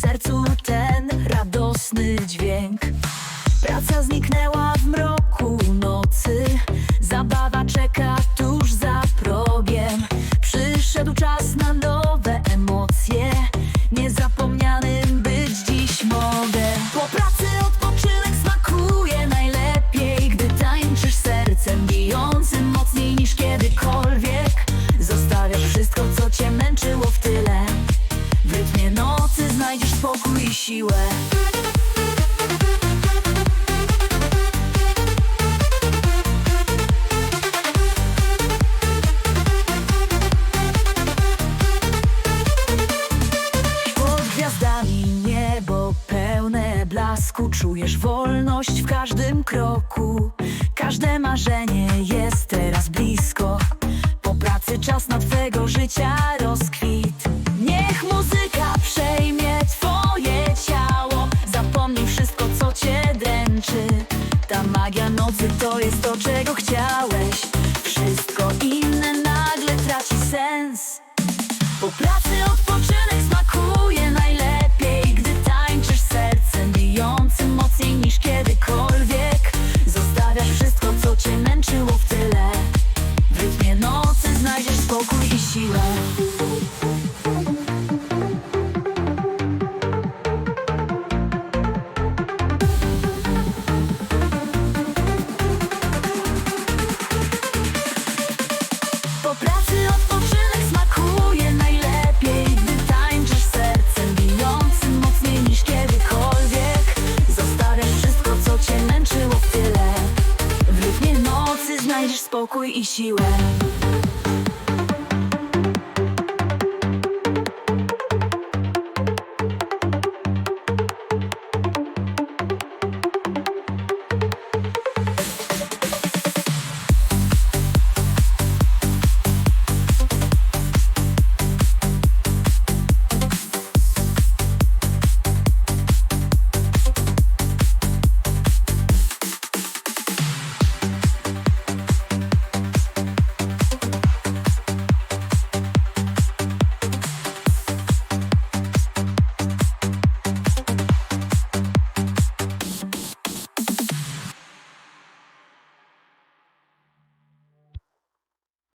sercu ten radosny dźwięk. Praca zniknęła w mroku nocy, zabawa czeka tuż za progiem. Przyszedł czas na nowe spokój i siłę. Gwiazdami niebo pełne blasku Czujesz wolność w każdym kroku. Każde marzenie jest teraz blisko. Po pracy czas na twego życia rozkwit nocy to jest to czego chciałeś. Wszystko inne nagle traci sens. Po pracy odpoczynek smakuje najlepiej Gdy tańczysz sercem bijącym mocniej niż kiedykolwiek. Zostawiasz wszystko co cię męczyło w tyle. W rytmie nocy znajdziesz spokój i siłę znajdziesz spokój i siłę